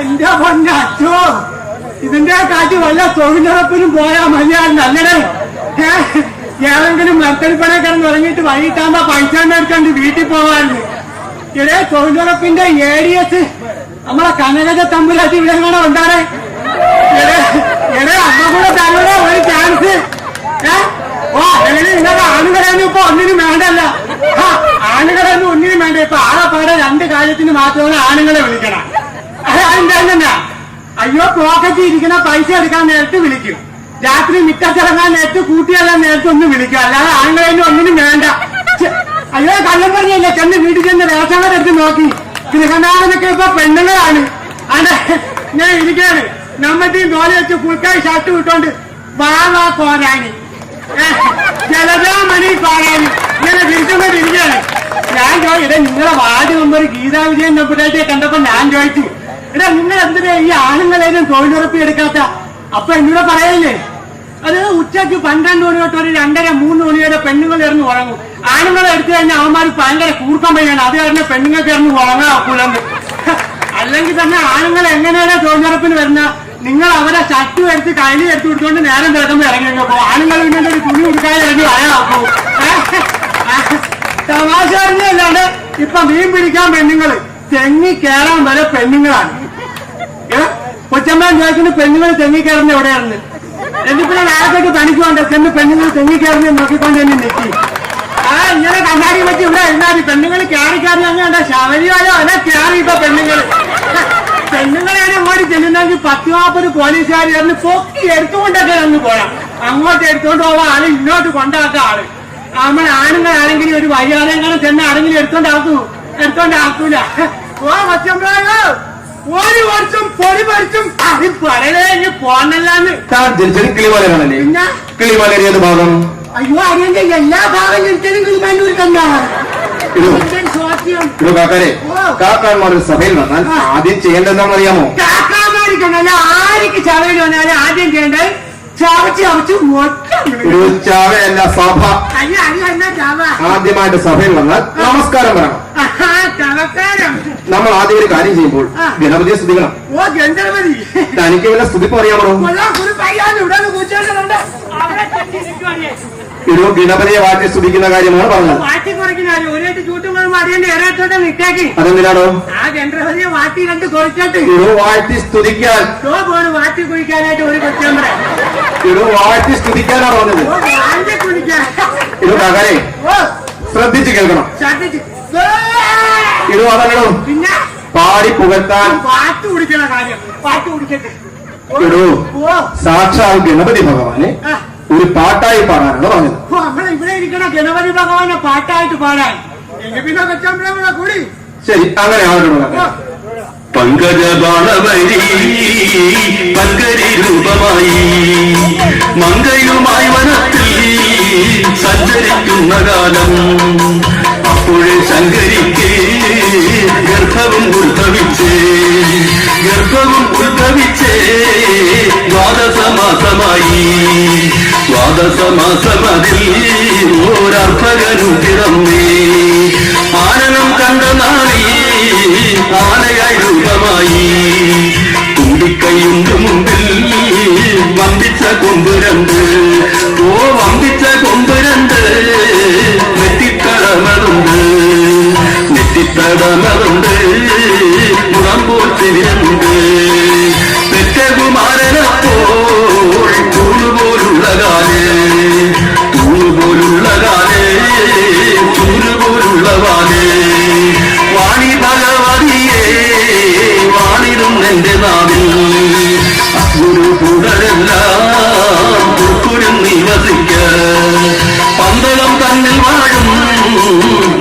എന്റെ പൊന്നോ ഇതിന്റെ കാറ്റ് വല്ല തൊഴിലുറപ്പിനും പോയാ മതിയാണ് ഏ, ഏതെങ്കിലും മരത്തടിപ്പണ കിടന്ന് ഇറങ്ങിയിട്ട് വൈകിട്ടാകുമ്പോ പൈസ എടുക്കണ്ട് വീട്ടിൽ പോവാറുണ്ട് ഇവിടെ തൊഴിലുറപ്പിന്റെ എ ഡി എസ് നമ്മളെ കനകജ തമ്പുരാട്ടി ഇവിടെ കൂടെ ഉണ്ടാറേ എടേ അമ്മ കൂടെ തങ്ങളുടെ ഒരു ചാൻസ് ഓ അല്ലെങ്കിൽ ഇന്നലെ ആണുങ്ങളൊന്നും ഇപ്പൊ ഒന്നിനും വേണ്ടല്ല. ആണുകളൊന്നും ഒന്നിനും വേണ്ട. ഇപ്പൊ ആളെ പാടെ രണ്ട് കാര്യത്തിന് മാത്രമാണ് ആണുങ്ങളെ വിളിക്കണം. അയ്യോ പോക്കറ്റിൽ ഇരിക്കുന്ന പൈസ എടുക്കാൻ നേരത്ത് വിളിക്കും. രാത്രി മിറ്റത്തിറങ്ങാൻ നേരത്ത് കൂട്ടിയെല്ലാം നേരത്തെ ഒന്ന് വിളിക്കും. അല്ലാതെ ആണുങ്ങളൊന്നും ഒന്നിനും വേണ്ട. അയ്യോ കള്ളം പറഞ്ഞല്ലേ? ചെന്ന് വീട്ടിൽ ചെന്ന് റേഷൻ എടുത്ത് നോക്കി. ഗൃഹനാഥനൊക്കെ ഇപ്പൊ പെണ്ണുങ്ങളാണ്. അതെ ഞാൻ ഇരിക്കാണ് നമ്മളുടെയും ജോലി വെച്ച് പുൽക്കായി ഷർട്ട് വിട്ടോണ്ട് വാ വാ പോരാനി. ജലജാമണി പോരാനി. ഇങ്ങനെ വിരിച്ചുകൊണ്ട് ഇരിക്കാണ് ഞാൻ ചോദിച്ചു ഇടേ നിങ്ങളെ വാർഡ് മെമ്പർ ഗീതാ വിജയൻ നമ്പുരാട്ടിയെ കണ്ടപ്പോ ഞാൻ ചോദിച്ചു എടാ നിങ്ങൾ എന്തിനാ ഈ ആണുങ്ങളേലും തൊഴിലുറപ്പ് എടുക്കാത്ത അപ്പൊ എന്നോട് പറയല്ലേ? അത് ഉച്ചയ്ക്ക് പന്ത്രണ്ട് മണി തൊട്ട് ഒരു രണ്ടര മൂന്ന് മണി വരെ പെണ്ണുങ്ങൾ ഇറങ്ങി ഉറങ്ങും. ആണുങ്ങളെ എടുത്തു കഴിഞ്ഞാൽ അവന്മാർ ഭയങ്കര കൂർക്കം പയ്യാണ് അത് കാരണം പെണ്ണുങ്ങൾക്ക് ഇറങ്ങി കുളം അല്ലെങ്കിൽ തന്നെ ആണുങ്ങൾ എങ്ങനെയാണ് തൊഴിലുറപ്പിന് വരുന്ന നിങ്ങൾ അവരെ ഷർട്ടും എടുത്ത് കയ്യിൽ എടുത്ത് കൊടുത്തോണ്ട് നേരം കിടക്കുമ്പോ ഇറങ്ങി പോ ആണുങ്ങൾ പിന്നെ ഒരു തുണി കൊടുക്കാതെ ഇറങ്ങി വരാപ്പോ തമാശ അറിഞ്ഞല്ലാണ്ട് ഇപ്പൊ മീൻ പിടിക്കാൻ പെണ്ണുങ്ങൾ തെങ്ങി കയറാൻ വരെ പെണ്ണുങ്ങളാണ്? കൊച്ചമ്മൻ ചോദിക്കുന്നു പെണ്ണുങ്ങൾ തെങ്ങിക്കയറുന്ന എവിടെയായിരുന്നു എന്നിട്ട് നേരത്തേക്ക് പണിക്ക് വേണ്ട ചെന്ന് പെണ്ണുങ്ങൾ തെങ്ങിക്കയറുന്ന നോക്കിക്കൊണ്ട് തന്നെ നിൽക്കി ആ ഇങ്ങനെ കണ്ണാടി പറ്റി ഇവിടെ എഴുതാതി പെണ്ണുങ്ങൾ കയറി കയറി അങ്ങനെ ശബരിമലോ അല്ല കയറി ഇപ്പൊ പെണ്ണുങ്ങൾ പെണ്ണുങ്ങളെയാണ് ഓടി ചെല്ലുന്നെങ്കിൽ പത്ത് നാൽപ്പത് പോലീസുകാർ ചേർന്ന് പൊക്കി എടുത്തുകൊണ്ടൊക്കെ അങ്ങ് പോരാം. അങ്ങോട്ട് എടുത്തോണ്ട് പോവാ ആൾ ഇങ്ങോട്ട് കൊണ്ടാക്കുക ആൾ. നമ്മൾ ആണുങ്ങളാണെങ്കിലും ഒരു വയ്യാതെ ചെന്ന് ആരെങ്കിലും എടുത്തോണ്ടാക്കൂ എടുത്തോണ്ടാക്കൂല ഓ. മച്ചമ്പ്രായോ ഒരു വർഷം പൊടി പറിച്ചും. അത് ഇനി പോന്നല്ലാന്ന് താൻ ജനിച്ചത് കിളിമലയാണല്ലേ പിന്നെ? കിളിമല ഏത് ഭാഗം? അയ്യോ അറിയണ്ട എല്ലാ ഭാഗം ജനിച്ചതും കിളിമാനൂർ? സ്വാസ്ഥ്യം ഒരു കാക്കാരെ കാക്കാന്മാർ ഒരു സഭയിൽ വന്നാൽ ആദ്യം ചെയ്യേണ്ടതെന്താണെന്ന് അറിയാമോ കാക്കാമാരിക്കല്ല ആർക്ക് ചവയിൽ വന്നാലും ആദ്യം ചെയ്യേണ്ടത് ചവച്ച് ചവച്ച് ഒറ്റ ഒരു ചാവയല്ല സഭ. അല്ല അല്ല എന്നാ ചവ? ആദ്യമായിട്ട് സഭയിൽ വന്നാൽ നമസ്കാരം പറയണം. നമ്മൾ ആദ്യം ഒരു കാര്യം ചെയ്യുമ്പോൾ ഗണപതിയെ സ്തുതിക്കണം തനിക്ക് വല്ല സ്തുതിപ്പ് അറിയാമോ ഒരു. ഒരു ഗണപതിയെ വാറ്റി സ്തുതിക്കുന്ന കാര്യമാണ് പറഞ്ഞത്. വാറ്റി അതെന്തിനാണോ വാറ്റി ഒരു വാഴ്ത്തി സ്തുതിക്കാൻ. വാറ്റി കുഴിക്കാനായിട്ട് ഒരു ഒരു വാഴ്ത്തി സ്തുതിക്കാനാണ് പറഞ്ഞത്. വാറ്റി കാക്കാരെ ഓ ശ്രദ്ധിച്ച് കേൾക്കണം. ശ്രദ്ധിച്ച്. ഇത് അതല്ലോ പിന്നെ? പാടി പുകഴ്ത്താൻ. പാട്ട് കുടിക്കണ കാര്യം. പാട്ട് കുടിക്കട്ടെ ഓ, സാക്ഷാൽ ഗണപതി ഭഗവാനെ ഒരു പാട്ടായി പാടാനാണ് പറഞ്ഞത്. ഓ, നമ്മളെ ഇവിടെ ഇരിക്കണ ഗണപതി ഭഗവാനെ പാട്ടായിട്ട് പാടാൻ. പിന്നെ കൊച്ചമ്പള കൂടി ശരി അങ്ങനെ ആവട്ടെ ഓ, പങ്കജബാണവരി പങ്കരി രൂപമായി മങ്കയുമായി വനത്തിൽ സഞ്ചരിക്കുന്ന കാലം. അപ്പോഴേ ശങ്കരിക്കേ ഗർഭവും ഉത്ഭവിച്ചേ ഗർഭവും ഉത്ഭവിച്ചേ ദ്വാദശമാസമായി. ദ്വാദശമാസമതിൽ ഓരർഭകനും പിറന്നേ. എന്റെ നാവിൽ ഒരു കുക്കുരും നിവസിക്ക. പന്തളം തന്നിൽ വാഴും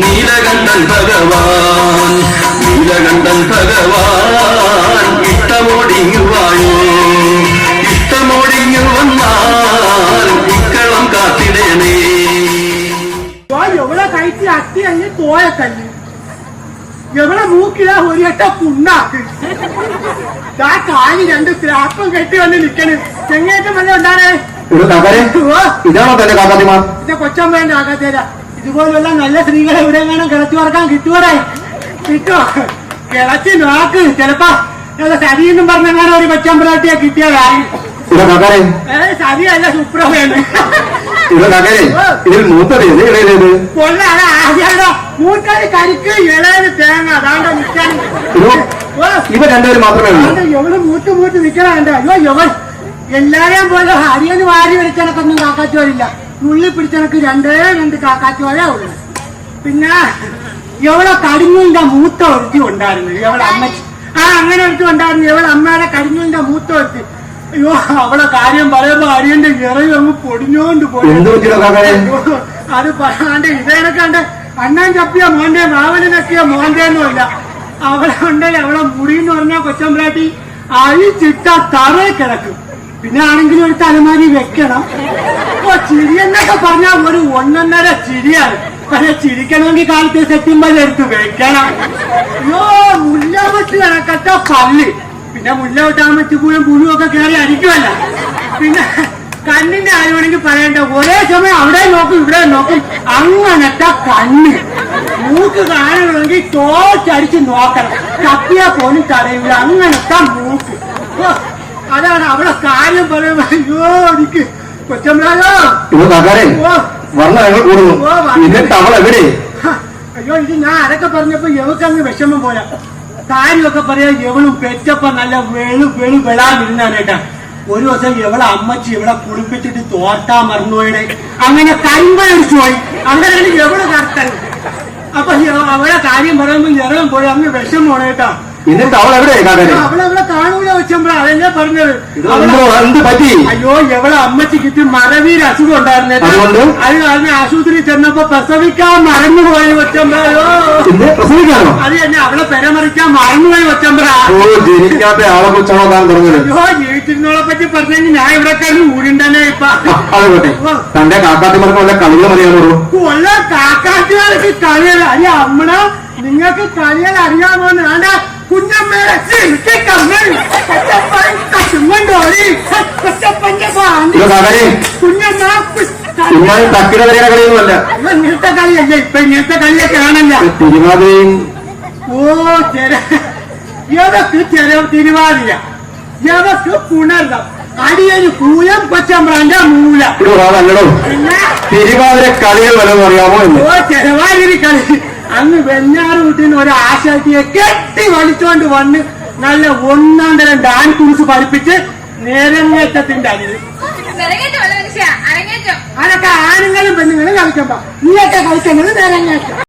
നീലകണ്ഠൻ ഭഗവാൻ. നീലകണ്ഠൻ ഭഗവാൻ ഇഷ്ടമോടിങ്ങു വാഴൂ ഇഷ്ടമോടിങ്ങു വന്നാൽ ഇക്കളം കാത്തിടേണേ. കഴിച്ച് അത്തി അങ്ങ് തോയക്കല്ല് എവിടെ മൂക്കില ഒരു എട്ട പുണ്ണാക്ക്? ആ കാലി രണ്ട് സ്ലാപ്പും കെട്ടി വന്ന് നിക്കണ്. ചെങ്ങേറ്റം വല്ല ഉണ്ടാണേ ഓ ഇതാണോ തന്റെ കാക്കാത്തിമാർ? ഇത് കൊച്ചമ്മേന്റെ ആകത്തേര ഇതുപോലുള്ള നല്ല സ്ത്രീകളെ എവിടെ എങ്ങനെ കിളച്ചു പറക്കാൻ കിട്ടുവടേ കിട്ടുവോ കിളച്ച് നോക്ക്. ചിലപ്പോ സരിയെന്നും പറഞ്ഞാൽ ഒരു കൊച്ചമ്പലാട്ടിയെ കിട്ടിയതായി. ഇവിടെ കാക്കാരെ? ഏ സരിയല്ല സുപ്രഭയാണ്. ഇവിടെ കാക്കാരെ ഇതിൽ മൂത്തത് ഏത് ഇടയിലേത് ഇവ രണ്ടുപേരും മാത്രമേ ഉള്ളൂ. എവിടെ മൂത്ത് മൂത്ത് നിൽക്കണുണ്ട് അയ്യോ എവൻ എല്ലാരെയും പോലെ ഹരിയന് വാരി വലിച്ചണക്കൊന്നും കാക്കാച്ചോരില്ല നുള്ളി പിടിച്ചണക്ക് രണ്ടേ രണ്ട് കാക്കാച്ചോരേ ഉള്ളു. പിന്നെ എവളെ കടിഞ്ഞിന്റെ മൂത്ത ഒരുത്തി ഉണ്ടായിരുന്നു. എവളെ അമ്മ ആ അങ്ങനെ ഒരുത്തി ഉണ്ടായിരുന്നു. എവളെ അമ്മയുടെ കടിഞ്ഞിന്റെ മൂത്ത ഒരുത്തി. അയ്യോ അവളെ കാര്യം പറയുമ്പോ അരിയന്റെ ഇറങ്ങി അങ്ങ് പൊടിഞ്ഞോണ്ട് പോയി. അത് പറയാണ്ട് ഇതേനക്കാണ്ട് അണ്ണൻ ചപ്പിയ മോന്റെ മാവന് നക്കിയ മോന്റെ ഒന്നുമില്ല അവളെ ഉണ്ടല്ലേ അവളെ മുടി എന്ന് പറഞ്ഞ കൊച്ചമ്പ്രാട്ടി അഴിച്ചിട്ട തറയെ കിടക്കും. പിന്നെ ആണെങ്കിലും ഒരു തലമാരി വെക്കണം. അപ്പൊ ചിരി എന്നൊക്കെ പറഞ്ഞാൽ ഒരു ഒന്നൊന്നര ചിരിയാണ്. പക്ഷെ ചിരിക്കണമെങ്കിൽ കാലത്ത് സെറ്റിമ്പൽ എടുത്ത് വെക്കണം. അയ്യോ മുല്ലാമറ്റ് കണക്കത്ത പല്ല്. പിന്നെ മുന്നോട്ട് വിട്ടാമറ്റ് പൂഴും പുഴുവൊക്കെ കയറി അടിക്കുമല്ല പിന്നെ കണ്ണിന്റെ കാര്യമാണെങ്കിൽ പറയണ്ട. ഒരേ സമയം അവിടെ നോക്കും ഇവിടെ നോക്കും. അങ്ങനത്തെ കണ്ണ്. മൂക്ക് കാണണമെങ്കിൽ തോച്ചടിച്ച് നോക്കണം. കത്തിയ പോലും തടയില്ല അങ്ങനത്തെ മൂക്ക്. അതാണ് അവിടെ കാര്യം പറയുമ്പോ അയ്യോ എനിക്ക് എന്നിട്ട് അയ്യോ ഇത് ഞാൻ അതൊക്കെ പറഞ്ഞപ്പോ എവക്കങ്ങ് വിഷമം പോരാ കാര്യമൊക്കെ പറയാ എവളും പെറ്റപ്പ നല്ല വെളു വെളു വെളാതിരുന്നാണ് കേട്ടാ ഒരു ദിവസം എവളെ അമ്മച്ചി ഇവളെ കുളിപ്പിച്ചിട്ട് തോർത്താ മറന്നുപോയുടെ. അങ്ങനെ കരിമ്പടിച്ചു പോയി അങ്ങനെയാണ് എവൾ കറക്റ്റ് അപ്പൊ അവളെ കാര്യം പറയുമ്പോ ഇറങ്ങും പോയി അങ്ങ് വിഷമമാണ് കേട്ടാ എന്നിട്ട് അവൾ എവിടെ കാക്കാരെ അവളെ അവളെ കാണൂല വെച്ചപ്പോഴാ അതല്ലേ പറഞ്ഞത്. എന്ത് പറ്റി? അയ്യോ എവളെ അമ്മച്ചിക്ക് മറവീര് അസുഖം ഉണ്ടായിരുന്നേ? അത് കാരണം ആശുപത്രിയിൽ ചെന്നപ്പോ പ്രസവിക്കാൻ മറന്നു പോയി ഇന്ന് പ്രസവിക്കാനോ അത് തന്നെ അവളെ പെരമറിക്കാൻ മറന്നുപോയി വെച്ചമ്പ്രാ ഓ ജനിക്കാത്ത ആളെ കുറിച്ചാണോ താൻ പറഞ്ഞത് അയ്യോ ജീവിച്ചിരുന്നോളെ പറ്റി പറഞ്ഞെങ്കിൽ ഞാൻ ഇവിടെ കഴിഞ്ഞ് ഊരുണ്ടനെ ഇപ്പൊ. അതുകൊട്ടെ തന്റെ കാക്കാത്തിമാർക്ക് വല്ല കളികൾ അറിയാമോ കൊല്ല കാക്കാറ്റുകാർക്ക് കളികൾ അല്ല അമ്മണ നിങ്ങൾക്ക് കളികൾ അറിയാമോ വേണ്ട. കുഞ്ഞമ്മയുടെ കുഞ്ഞമ്മ ഇമ്മാൻ തക്കിട വരെയുടെ കളിയൊന്നുമല്ല. ഇപ്പൊ ഇങ്ങനത്തെ കളിയല്ലേ? ഇപ്പൊ ഇങ്ങനത്തെ കളിയൊക്കെ ആണല്ല തിരുവാതിരയും ഓ ചെര എവക്ക് ചെര തിരുവാതിര. എവക്ക് പുണർദം. അടിയൊരു പൂയം കൊച്ചമ്പ്രാന്റെ മൂല. അതല്ലടോ തിരുവാതിര കളികൾ വല്ലതും അറിയാമോ ഓ ചെരവാതിരി കളി. അന്ന് വെഞ്ഞാറ് വീട്ടിൽ ഒരു ആശാട്ടിയെ കെട്ടി വലിച്ചോണ്ട് വന്ന് നല്ല ഒന്നാം തരം ഡാൻസ് കുറിച്ച് പഠിപ്പിച്ച് നേരങ്ങേറ്റത്തിന്റെ അരിത് അരങ്ങേറ്റം. അതൊക്കെ ആണുങ്ങളും പെണ്ണുങ്ങളും കളിക്കുമ്പോ നീയൊക്കെ കളിക്കുന്നത് നേരങ്ങേറ്റം